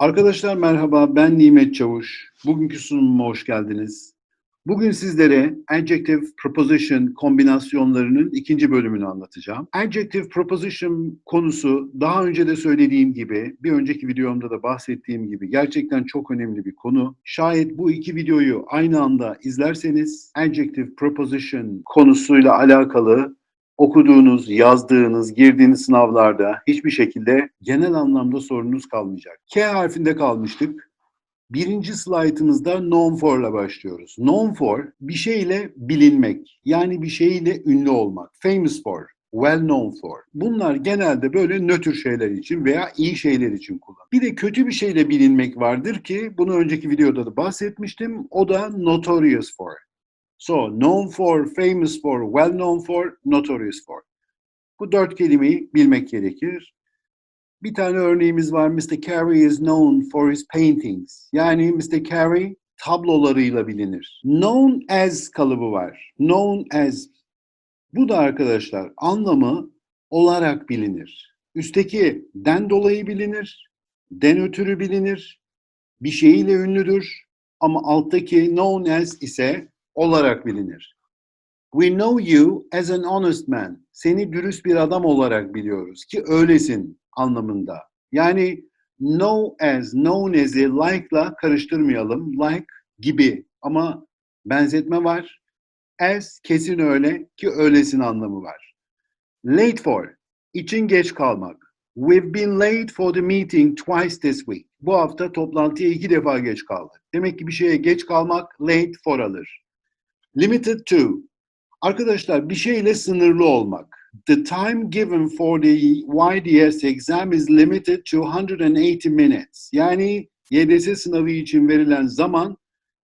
Arkadaşlar merhaba, ben Nimet Çavuş. Bugünkü sunumuma hoş geldiniz. Bugün sizlere adjective preposition kombinasyonlarının ikinci bölümünü anlatacağım. Adjective preposition konusu daha önce de söylediğim gibi, bir önceki videomda da bahsettiğim gibi gerçekten çok önemli bir konu. Şayet bu iki videoyu aynı anda izlerseniz adjective preposition konusuyla alakalı okuduğunuz, yazdığınız, girdiğiniz sınavlarda hiçbir şekilde genel anlamda sorunuz kalmayacak. K harfinde kalmıştık. Birinci slaytımızda known for'la başlıyoruz. Known for bir şeyle bilinmek. Yani bir şeyle ünlü olmak. Famous for, well known for. Bunlar genelde böyle nötr şeyler için veya iyi şeyler için kullanılır. Bir de kötü bir şeyle bilinmek vardır ki bunu önceki videoda da bahsetmiştim. O da notorious for. So, known for, famous for, well known for, notorious for. Bu dört kelimeyi bilmek gerekir. Bir tane örneğimiz var. Mr. Carey is known for his paintings. Yani Mr. Carey tablolarıyla bilinir. Known as kalıbı var. Known as. Bu da arkadaşlar anlamı olarak bilinir. Üstteki den dolayı bilinir. Den ötürü bilinir. Bir şeyiyle ünlüdür. Ama alttaki known as ise olarak bilinir. We know you as an honest man. Seni dürüst bir adam olarak biliyoruz ki öylesin anlamında. Yani know as, known as'i like'la karıştırmayalım. Like gibi ama benzetme var. As kesin öyle ki öylesin anlamı var. Late for için geç kalmak. We've been late for the meeting twice this week. Bu hafta toplantıya iki defa geç kaldık. Demek ki bir şeye geç kalmak late for alır. Limited to. Arkadaşlar bir şeyle sınırlı olmak. The time given for the YDS exam is limited to 180 minutes. Yani YDS sınavı için verilen zaman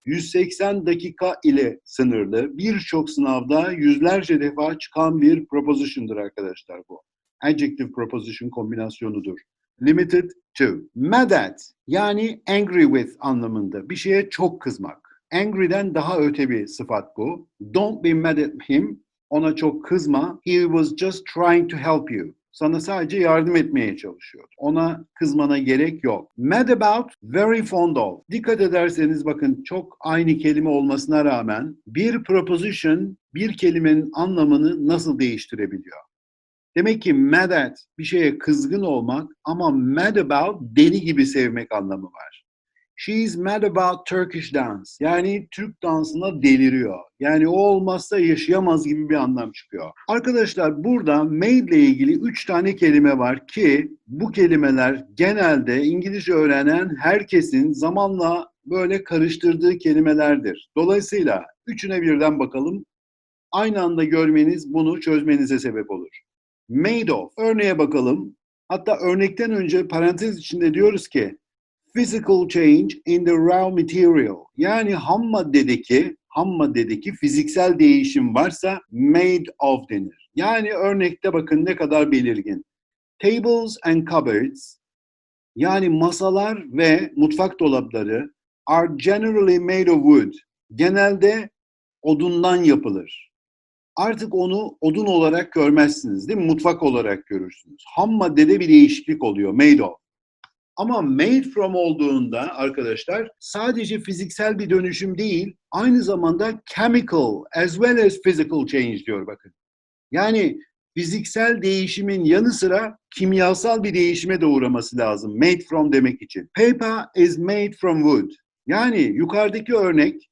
180 dakika ile sınırlı. Birçok sınavda yüzlerce defa çıkan bir proposition'dır arkadaşlar bu. Adjective preposition kombinasyonudur. Limited to. Mad at yani angry with anlamında. Bir şeye çok kızmak. Angry'den daha öte bir sıfat bu. Don't be mad at him. Ona çok kızma. He was just trying to help you. Sana sadece yardım etmeye çalışıyor. Ona kızmana gerek yok. Mad about, very fond of. Dikkat ederseniz bakın çok aynı kelime olmasına rağmen bir proposition bir kelimenin anlamını nasıl değiştirebiliyor? Demek ki mad at bir şeye kızgın olmak ama mad about deli gibi sevmek anlamı var. She's mad about Turkish dance. Yani Türk dansına deliriyor. Yani o olmazsa yaşayamaz gibi bir anlam çıkıyor. Arkadaşlar burada made ile ilgili üç tane kelime var ki bu kelimeler genelde İngilizce öğrenen herkesin zamanla böyle karıştırdığı kelimelerdir. Dolayısıyla üçüne birden bakalım. Aynı anda görmeniz bunu çözmenize sebep olur. Made of. Örneğe bakalım. Hatta örnekten önce parantez içinde diyoruz ki physical change in the raw material. Yani ham maddedeki ham maddedeki fiziksel değişim varsa made of denir. Yani örnekte bakın ne kadar belirgin. Tables and cupboards yani masalar ve mutfak dolapları are generally made of wood. Genelde odundan yapılır. Artık onu odun olarak görmezsiniz değil mi? Mutfak olarak görürsünüz. Ham maddede bir değişiklik oluyor. Made of. Ama made from olduğunda arkadaşlar sadece fiziksel bir dönüşüm değil, aynı zamanda chemical as well as physical change diyor bakın. Yani fiziksel değişimin yanı sıra kimyasal bir değişime de uğraması lazım made from demek için. Paper is made from wood. Yani yukarıdaki örnek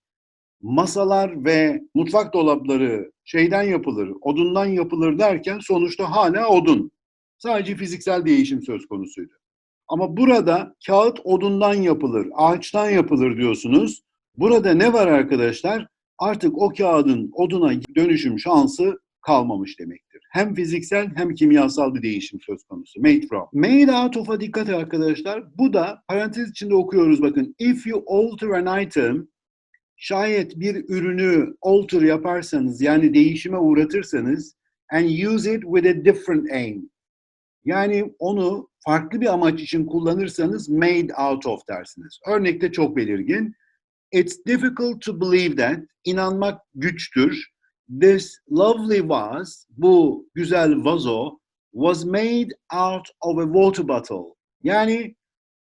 masalar ve mutfak dolapları şeyden yapılır, odundan yapılır derken sonuçta hala odun. Sadece fiziksel değişim söz konusuydu. Ama burada kağıt odundan yapılır, ağaçtan yapılır diyorsunuz. Burada ne var arkadaşlar? Artık o kağıdın oduna dönüşüm şansı kalmamış demektir. Hem fiziksel hem kimyasal bir değişim söz konusu. Made from. Made out of'a dikkat arkadaşlar. Bu da parantez içinde okuyoruz bakın. If you alter an item, şayet bir ürünü alter yaparsanız yani değişime uğratırsanız and use it with a different aim. Yani onu farklı bir amaç için kullanırsanız made out of dersiniz. Örnekte çok belirgin. It's difficult to believe that, inanmak güçtür. This lovely vase, bu güzel vazo, was made out of a water bottle. Yani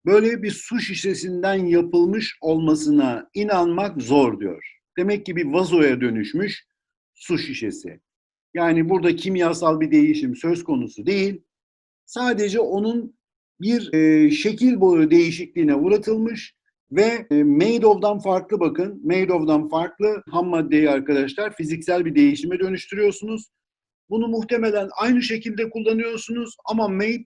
böyle bir su şişesinden yapılmış olmasına inanmak zor diyor. Demek ki bir vazoya dönüşmüş su şişesi. Yani burada kimyasal bir değişim söz konusu değil. Sadece onun bir e, şekil boyu değişikliğine uğratılmış ve e, made of'dan farklı bakın. Made of'dan farklı ham maddeyi arkadaşlar fiziksel bir değişime dönüştürüyorsunuz. Bunu muhtemelen aynı şekilde kullanıyorsunuz ama made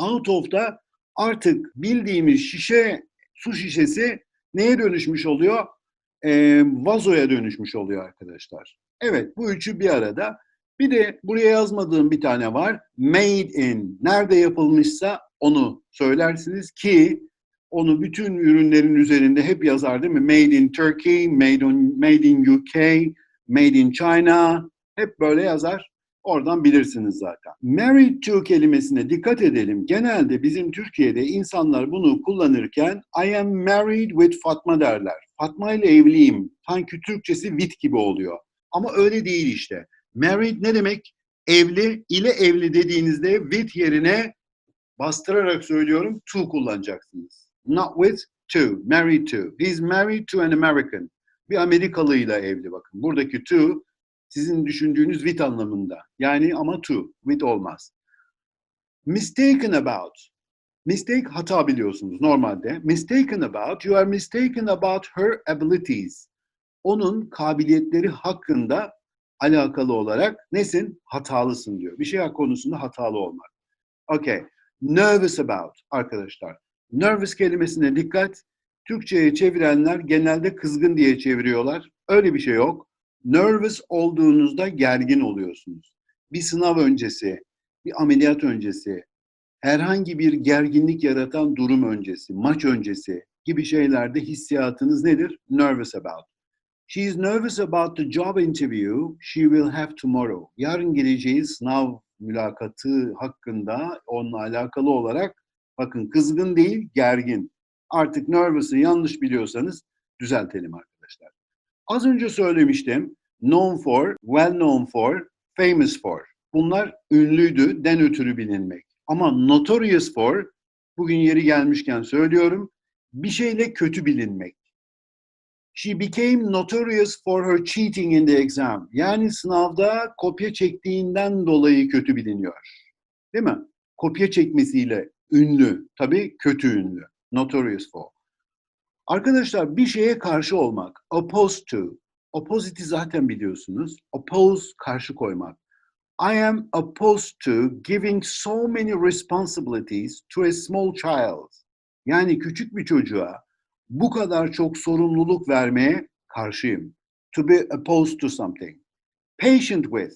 out of'da artık bildiğimiz şişe, su şişesi neye dönüşmüş oluyor? E, vazoya dönüşmüş oluyor arkadaşlar. Evet bu üçü bir arada. Bir de buraya yazmadığım bir tane var. Made in. Nerede yapılmışsa onu söylersiniz ki onu bütün ürünlerin üzerinde hep yazar değil mi? Made in Turkey, made in, made in UK, made in China. Hep böyle yazar. Oradan bilirsiniz zaten. Married to kelimesine dikkat edelim. Genelde bizim Türkiye'de insanlar bunu kullanırken I am married with Fatma derler. Fatma ile evliyim. Sanki Türkçesi with gibi oluyor. Ama öyle değil işte. Married ne demek? Evli ile evli dediğinizde with yerine bastırarak söylüyorum to kullanacaksınız. Not with, to. Married to. He's married to an American. Bir Amerikalıyla evli bakın. Buradaki to sizin düşündüğünüz with anlamında. Yani ama to. With olmaz. Mistaken about. Mistake hata biliyorsunuz normalde. Mistaken about. You are mistaken about her abilities. Onun kabiliyetleri hakkında alakalı olarak nesin? Hatalısın diyor. Bir şey konusunda hatalı olmak. Okay. Nervous about arkadaşlar. Nervous kelimesine dikkat. Türkçe'ye çevirenler genelde kızgın diye çeviriyorlar. Öyle bir şey yok. Nervous olduğunuzda gergin oluyorsunuz. Bir sınav öncesi, bir ameliyat öncesi, herhangi bir gerginlik yaratan durum öncesi, maç öncesi gibi şeylerde hissiyatınız nedir? Nervous about. She is nervous about the job interview she will have tomorrow. Yarın geleceği sınav mülakatı hakkında onunla alakalı olarak bakın kızgın değil gergin. Artık nervous'ı yanlış biliyorsanız düzeltelim arkadaşlar. Az önce söylemiştim. Known for, well known for, famous for. Bunlar ünlüydü, den ötürü bilinmek. Ama notorious for, bugün yeri gelmişken söylüyorum, bir şeyle kötü bilinmek. She became notorious for her cheating in the exam. Yani sınavda kopya çektiğinden dolayı kötü biliniyor. Değil mi? Kopya çekmesiyle ünlü. Tabii kötü ünlü. Notorious for. Arkadaşlar bir şeye karşı olmak. Opposed to. Opposite'i zaten biliyorsunuz. Oppose karşı koymak. I am opposed to giving so many responsibilities to a small child. Yani küçük bir çocuğa bu kadar çok sorumluluk vermeye karşıyım. To be opposed to something. Patient with.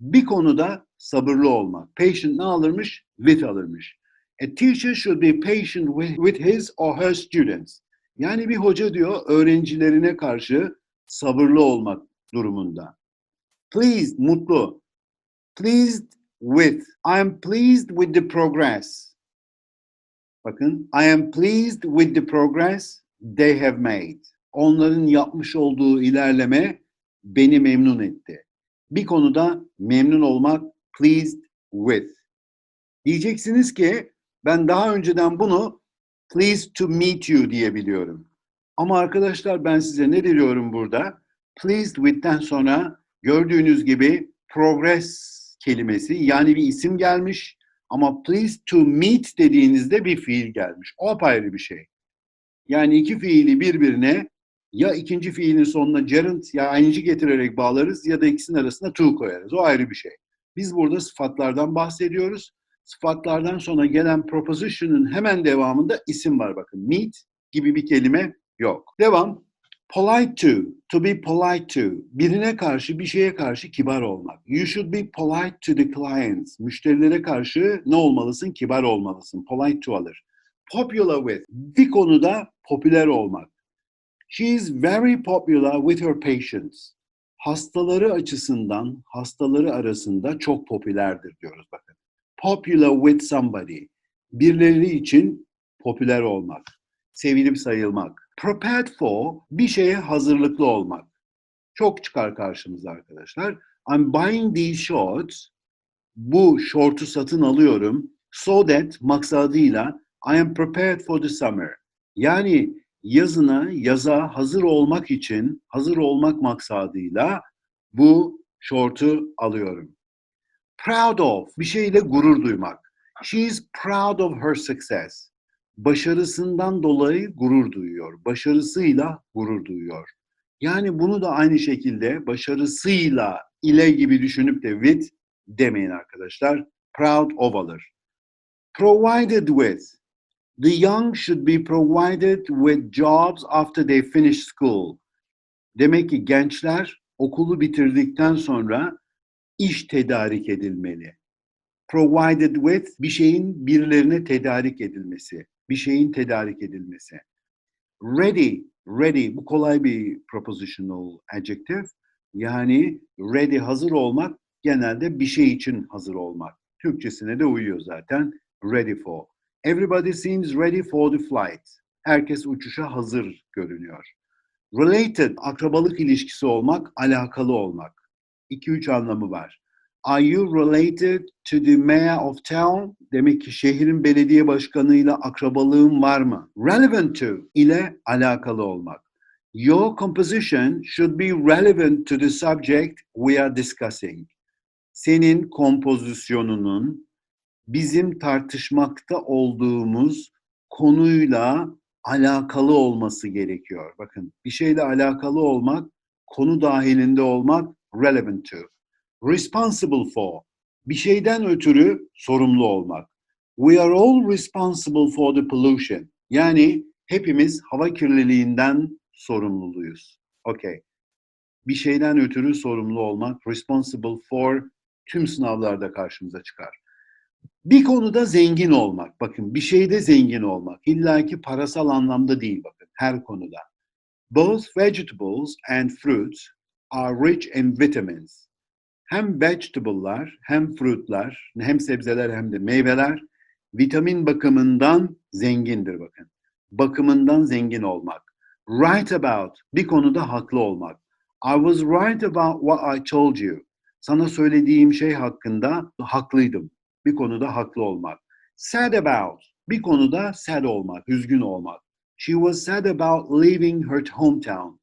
Bir konuda sabırlı olmak. Patient ne alırmış? With alırmış. A teacher should be patient with, his or her students. Yani bir hoca diyor öğrencilerine karşı sabırlı olmak durumunda. Pleased, mutlu. Pleased with. I am pleased with the progress. Bakın, I am pleased with the progress they have made. Onların yapmış olduğu ilerleme beni memnun etti. Bir konuda memnun olmak pleased with. Diyeceksiniz ki ben daha önceden bunu pleased to meet you diyebiliyorum. Ama arkadaşlar ben size ne diyorum burada? Pleased with'ten sonra gördüğünüz gibi progress kelimesi yani bir isim gelmiş ama pleased to meet dediğinizde bir fiil gelmiş. O apayrı bir şey. Yani iki fiili birbirine ya ikinci fiilin sonuna gerund ya ing getirerek bağlarız ya da ikisinin arasına to koyarız. O ayrı bir şey. Biz burada sıfatlardan bahsediyoruz. Sıfatlardan sonra gelen proposition'ın hemen devamında isim var bakın. Meet gibi bir kelime yok. Devam. Polite to, to be polite to. Birine karşı, bir şeye karşı kibar olmak. You should be polite to the clients. Müşterilere karşı ne olmalısın? Kibar olmalısın. Polite to alır. Popular with. Bir konuda popüler olmak. She is very popular with her patients. Hastaları açısından, hastaları arasında çok popülerdir diyoruz bakın. Popular with somebody. Birileri için popüler olmak. Sevilip sayılmak. Prepared for bir şeye hazırlıklı olmak. Çok çıkar karşımıza arkadaşlar. I'm buying these shorts. Bu şortu satın alıyorum. So that maksadıyla I am prepared for the summer. Yani yazına, yaza hazır olmak için, hazır olmak maksadıyla bu şortu alıyorum. Proud of, bir şeyle gurur duymak. She is proud of her success. Başarısından dolayı gurur duyuyor. Başarısıyla gurur duyuyor. Yani bunu da aynı şekilde başarısıyla ile gibi düşünüp de with demeyin arkadaşlar. Proud of alır. Provided with. The young should be provided with jobs after they finish school. Demek ki gençler okulu bitirdikten sonra iş tedarik edilmeli. Provided with bir şeyin birilerine tedarik edilmesi. Bir şeyin tedarik edilmesi. Ready, ready bu kolay bir propositional adjective. Yani ready hazır olmak genelde bir şey için hazır olmak. Türkçesine de uyuyor zaten. Ready for. Everybody seems ready for the flight. Herkes uçuşa hazır görünüyor. Related, akrabalık ilişkisi olmak, alakalı olmak. 2-3 anlamı var. Are you related to the mayor of town? Demek ki şehrin belediye başkanıyla akrabalığın var mı? Relevant to ile alakalı olmak. Your composition should be relevant to the subject we are discussing. Senin kompozisyonunun bizim tartışmakta olduğumuz konuyla alakalı olması gerekiyor. Bakın bir şeyle alakalı olmak, konu dahilinde olmak relevant to. Responsible for. Bir şeyden ötürü sorumlu olmak. We are all responsible for the pollution. Yani hepimiz hava kirliliğinden sorumluyuz. Okay. Bir şeyden ötürü sorumlu olmak, responsible for tüm sınavlarda karşımıza çıkar. Bir konuda zengin olmak. Bakın bir şeyde zengin olmak. İlla ki parasal anlamda değil bakın her konuda. Both vegetables and fruits are rich in vitamins. Hem vegetable'lar hem fruitlar hem sebzeler hem de meyveler vitamin bakımından zengindir bakın. Bakımından zengin olmak. Right about bir konuda haklı olmak. I was right about what I told you. Sana söylediğim şey hakkında haklıydım bir konuda haklı olmak. Sad about, bir konuda sad olmak, üzgün olmak. She was sad about leaving her hometown.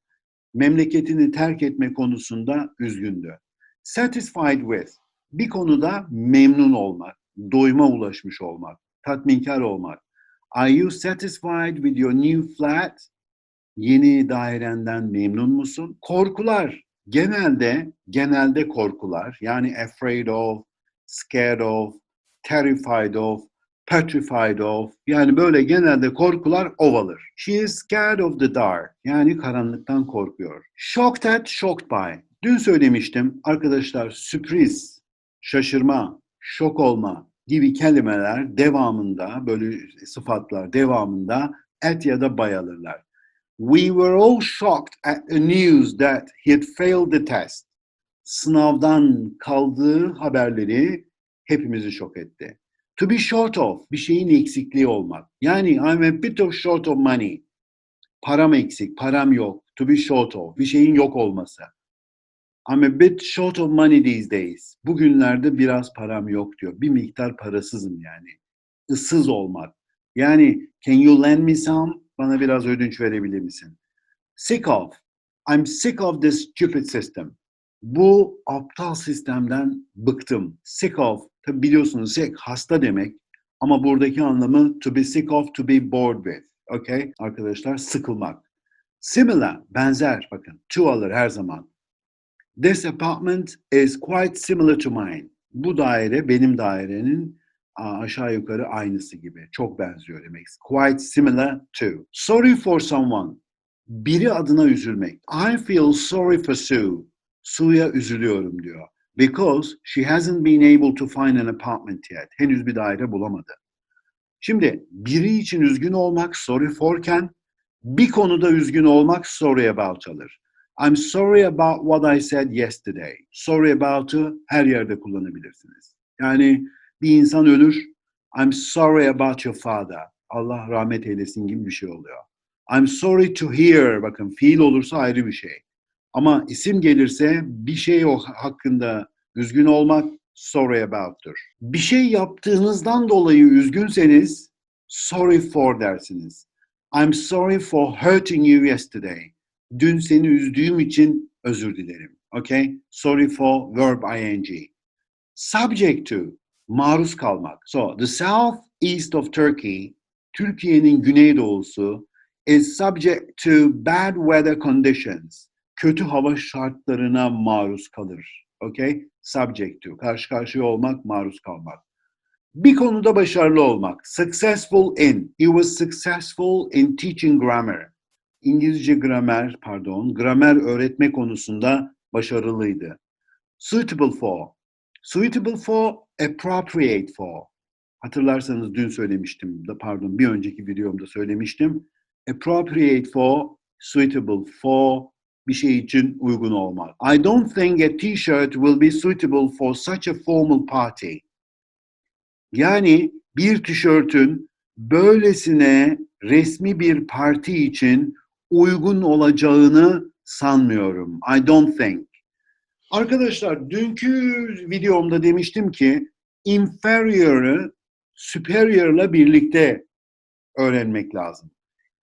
Memleketini terk etme konusunda üzgündü. Satisfied with, bir konuda memnun olmak, doyuma ulaşmış olmak, tatminkar olmak. Are you satisfied with your new flat? Yeni dairenden memnun musun? Korkular, genelde genelde korkular yani afraid of, scared of, terrified of, petrified of yani böyle genelde korkular of alır. She is scared of the dark yani karanlıktan korkuyor. Shocked at, shocked by. Dün söylemiştim arkadaşlar sürpriz, şaşırma, şok olma gibi kelimeler devamında böyle sıfatlar devamında at ya da by alırlar. We were all shocked at the news that he had failed the test. Sınavdan kaldığı haberleri hepimizi şok etti. To be short of, bir şeyin eksikliği olmak. Yani I'm a bit of short of money. Param eksik, param yok. To be short of, bir şeyin yok olması. I'm a bit short of money these days. Bugünlerde biraz param yok diyor. Bir miktar parasızım yani. Issız olmak. Yani can you lend me some? Bana biraz ödünç verebilir misin? Sick of. I'm sick of this stupid system. Bu aptal sistemden bıktım. Sick of Tabi biliyorsunuz sick hasta demek ama buradaki anlamı to be sick of, to be bored with. Okay arkadaşlar sıkılmak. Similar, benzer bakın. To alır her zaman. This apartment is quite similar to mine. Bu daire benim dairenin aşağı yukarı aynısı gibi. Çok benziyor demek. Quite similar to. Sorry for someone. Biri adına üzülmek. I feel sorry for Sue. Sue'ya üzülüyorum diyor. Because she hasn't been able to find an apartment yet. Henüz bir daire bulamadı. Şimdi biri için üzgün olmak sorry forken bir konuda üzgün olmak sorry about alır. I'm sorry about what I said yesterday. Sorry about'ı her yerde kullanabilirsiniz. Yani bir insan ölür. I'm sorry about your father. Allah rahmet eylesin gibi bir şey oluyor. I'm sorry to hear. Bakın fiil olursa ayrı bir şey. Ama isim gelirse bir şey o hakkında üzgün olmak sorry about'tur. Bir şey yaptığınızdan dolayı üzgünseniz sorry for dersiniz. I'm sorry for hurting you yesterday. Dün seni üzdüğüm için özür dilerim. Okay? Sorry for verb ing. Subject to, maruz kalmak. So, the south east of Turkey, Türkiye'nin güneydoğusu, is subject to bad weather conditions. Kötü hava şartlarına maruz kalır. Okay? Subject to. Karşı karşıya olmak, maruz kalmak. Bir konuda başarılı olmak. Successful in. He was successful in teaching grammar. İngilizce gramer, pardon, gramer öğretme konusunda başarılıydı. Suitable for. Suitable for, appropriate for. Hatırlarsanız dün söylemiştim, da pardon bir önceki videomda söylemiştim. Appropriate for, suitable for, bir şey için uygun olmak. I don't think a t-shirt will be suitable for such a formal party. Yani bir tişörtün böylesine resmi bir parti için uygun olacağını sanmıyorum. I don't think. Arkadaşlar dünkü videomda demiştim ki inferior'ı superior'la birlikte öğrenmek lazım.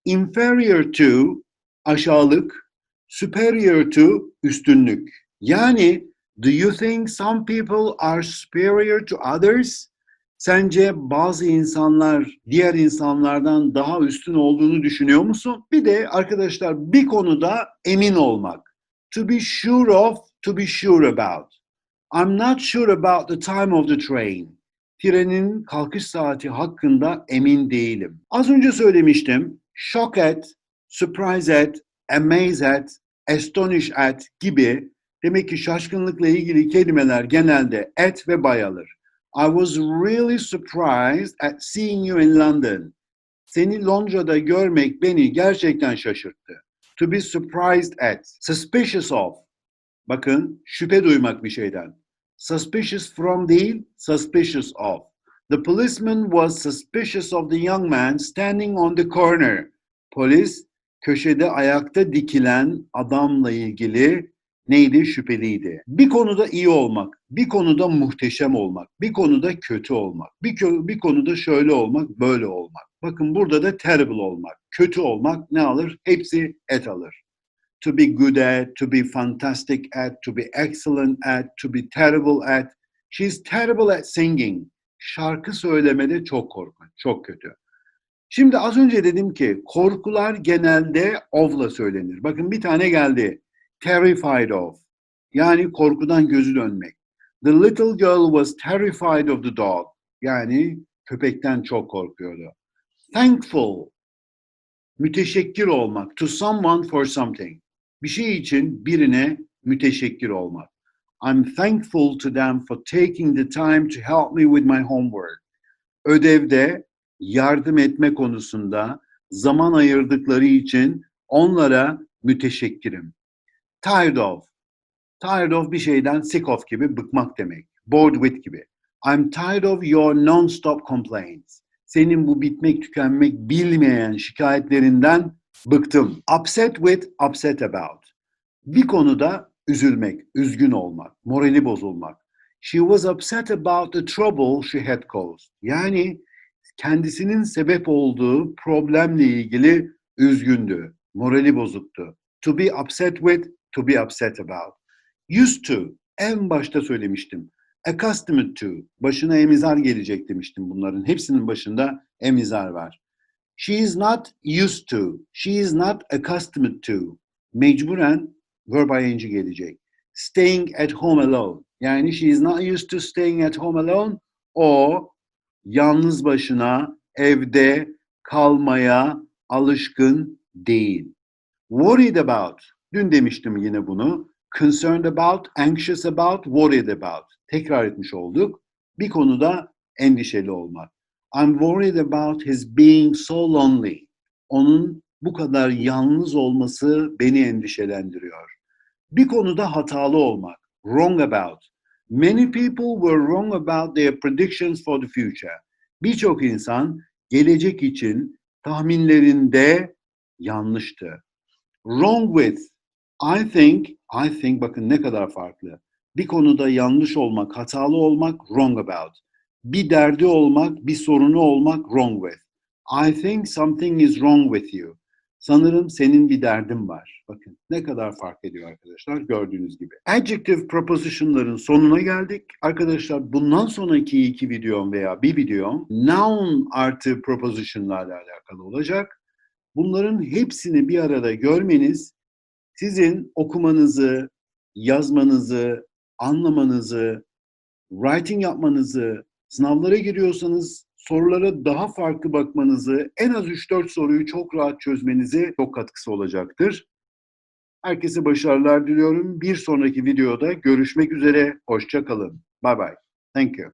Inferior to aşağılık, superior to üstünlük. Yani do you think some people are superior to others? Sence bazı insanlar diğer insanlardan daha üstün olduğunu düşünüyor musun? Bir de arkadaşlar bir konuda emin olmak. To be sure of, to be sure about. I'm not sure about the time of the train. Trenin kalkış saati hakkında emin değilim. Az önce söylemiştim. Shock at, surprise at, amaze at, astonish at gibi demek ki şaşkınlıkla ilgili kelimeler genelde at ve by alır. I was really surprised at seeing you in London. Seni Londra'da görmek beni gerçekten şaşırttı. To be surprised at. Suspicious of. Bakın şüphe duymak bir şeyden. Suspicious from değil, suspicious of. The policeman was suspicious of the young man standing on the corner. Polis köşede ayakta dikilen adamla ilgili neydi? Şüpheliydi. Bir konuda iyi olmak, bir konuda muhteşem olmak, bir konuda kötü olmak, bir, kö- bir konuda şöyle olmak, böyle olmak. Bakın burada da terrible olmak, kötü olmak ne alır? Hepsi et alır. To be good at, to be fantastic at, to be excellent at, to be terrible at. She's terrible at singing. Şarkı söylemede çok korkunç, çok kötü. Şimdi az önce dedim ki korkular genelde of'la söylenir. Bakın bir tane geldi terrified of. Yani korkudan gözü dönmek. The little girl was terrified of the dog. Yani köpekten çok korkuyordu. Thankful. Müteşekkir olmak. To someone for something. Bir şey için birine müteşekkir olmak. I'm thankful to them for taking the time to help me with my homework. Ödevde yardım etme konusunda zaman ayırdıkları için onlara müteşekkirim. Tired of. Tired of bir şeyden sick of gibi bıkmak demek. Bored with gibi. I'm tired of your non-stop complaints. Senin bu bitmek tükenmek bilmeyen şikayetlerinden bıktım. Upset with, upset about. Bir konuda üzülmek, üzgün olmak, morali bozulmak. She was upset about the trouble she had caused. Yani kendisinin sebep olduğu problemle ilgili üzgündü, morali bozuktu. To be upset with, to be upset about. Used to, en başta söylemiştim. Accustomed to, başına emizar gelecek demiştim bunların. Hepsinin başında emizar var. She is not used to, she is not accustomed to. Mecburen verb ing gelecek. Staying at home alone. Yani she is not used to staying at home alone. O yalnız başına evde kalmaya alışkın değil. Worried about. Dün demiştim yine bunu. Concerned about, anxious about, worried about. Tekrar etmiş olduk. Bir konuda endişeli olmak. I'm worried about his being so lonely. Onun bu kadar yalnız olması beni endişelendiriyor. Bir konuda hatalı olmak. Wrong about. Many people were wrong about their predictions for the future. Birçok insan gelecek için tahminlerinde yanlıştı. Wrong with. I think, I think bakın ne kadar farklı. Bir konuda yanlış olmak, hatalı olmak, wrong about. Bir derdi olmak, bir sorunu olmak, wrong with. I think something is wrong with you. Sanırım senin bir derdin var. Bakın ne kadar fark ediyor arkadaşlar gördüğünüz gibi. Adjective proposition'ların sonuna geldik. Arkadaşlar bundan sonraki iki videom veya bir videom noun artı proposition'larla alakalı olacak. Bunların hepsini bir arada görmeniz sizin okumanızı, yazmanızı, anlamanızı, writing yapmanızı, sınavlara giriyorsanız sorulara daha farklı bakmanızı, en az 3-4 soruyu çok rahat çözmenize çok katkısı olacaktır. Herkese başarılar diliyorum. Bir sonraki videoda görüşmek üzere. Hoşça kalın. Bye bye. Thank you.